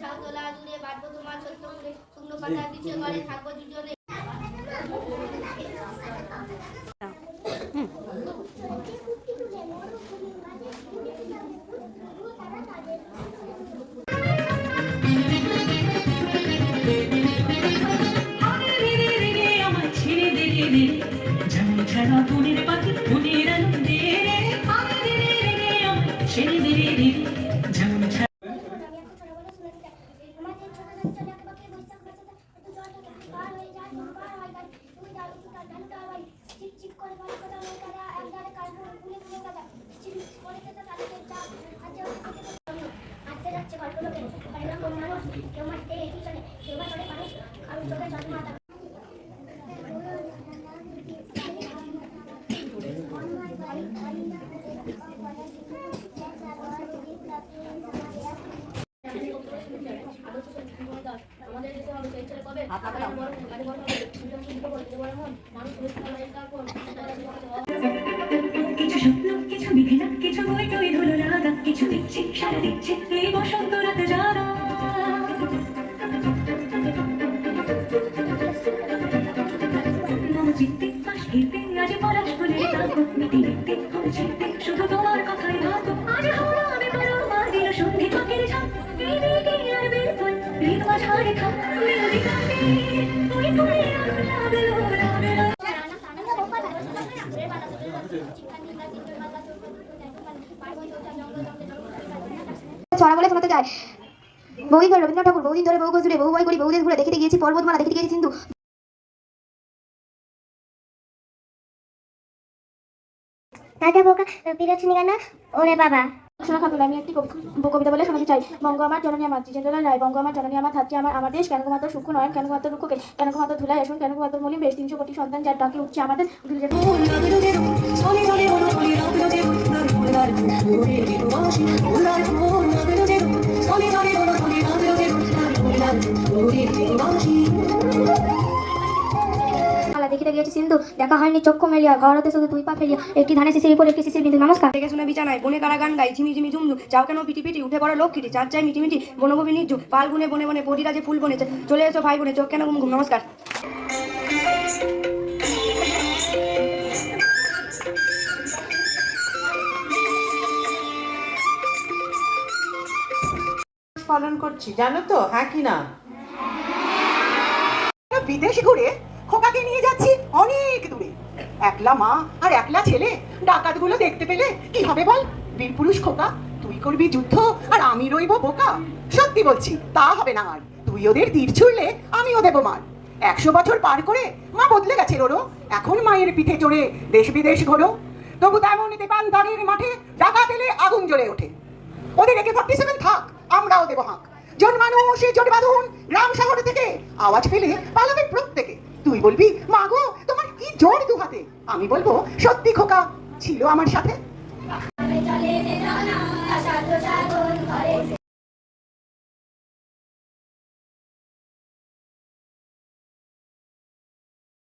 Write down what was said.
ওইখানে ছাউ তোলা জুড়ে বাঁধবো তোমার সত্য করে শুকনো পাতা পিছিয়ে ঘরে থাকব দুজনে। আরে রে রে রে রে আমার ছেড়ে দে রে রে। যেমন ছাড়া মনের পাখি আনন্দে কিছু স্বপ্ন, কিছু বিঘেনা, কিছু বই টই ধুলো লাগা কিছু দিচ্ছে সারা দিচ্ছে এই বসন্ত শুধু ছড়া বলে শোনাতে যায়। বহুদিন ধরে রবীন্দ্রনাথ ঠাকুর বহুদিন ধরে বহু জুড়ে বহু বই করি বহুদিন ঘুরে দেখিতে গিয়েছি, পর্বতমালা দেখিতে গিয়েছি, সিন্ধু। দাদা বোকা বিরোচনী গানা ওরে বাবা শোনা খাতুন আমি একটি কবি- কবিতা বলে শোনাতে চাই বঙ্গ আমার জননী আমার জিতেন্দ্রলাল রায় বঙ্গ আমার জননী আমার ধাত্রী আমার আমার দেশ কেন মাত্র সুখ নয়ন কেন মাত্র দুঃখকে কেন মাত্র ধুলাই আসুন কেন মাত্র মলি বেশ তিনশো কোটি সন্তান যার ডাকে উঠছে আমাদের মালা দেখিতে গিয়েছি সিন্ধু। দেখা হয়নি চক্ষু মেলিয়া ঘরতে শুধু দুই পা ফেলিয়া। একটি ধানে শিশির উপর একটি শিশির বিন্দু। নমস্কার। থেকে শুনে বিছানায় বনে কারা গান গাই ঝিমি ঝিমি ঝুমঝু যাও কেন পিটি পিটি উঠে পড়ো লক্ষ্মীটি। চার চাই মিটি মিটি বনভূমি নির্জু পাল গুনে বনে বনে বডিরাজে ফুল বনে চলে এসো ভাই বোনে চোখ কেন ঘুম ঘুম নমস্কার। পালন করছি জানো তো? হ্যাঁ কি না? বিদেশে ঘুরে খোকাকে নিয়ে যাচ্ছি অনেক দূরে। একলা মা আর একলা ছেলে, ডাকাতগুলো দেখতে পেলে কি হবে বল? বীরপুরুষ খোকা, তুই করবি যুদ্ধ আর আমি রইব বোকা। সত্যি বলছি, তা হবে না আর। তুই ওদের তীর ছুড়লে আমিও দেবো মার। একশো বছর পার করে মা বদলে গেছে রোরো। এখন মায়ের পিঠে চড়ে দেশ বিদেশ ঘোরো। তবু তেমন দেবান্তরের মাঠে ডাকাত এলে আগুন জ্বলে ওঠে। ওদের একে ফর্টি সেভেন থাক, আমরাও দেবো হাঁক। জন মানুষ জোট বাঁধুন রাম শহর থেকে আওয়াজ পেলে পালাবে প্রত্যেকে তুই বলবি, মা গো, তোমার কি জোর দু হাতে আমি বলব, সত্যি খোকা, ছিল আমার সাথে।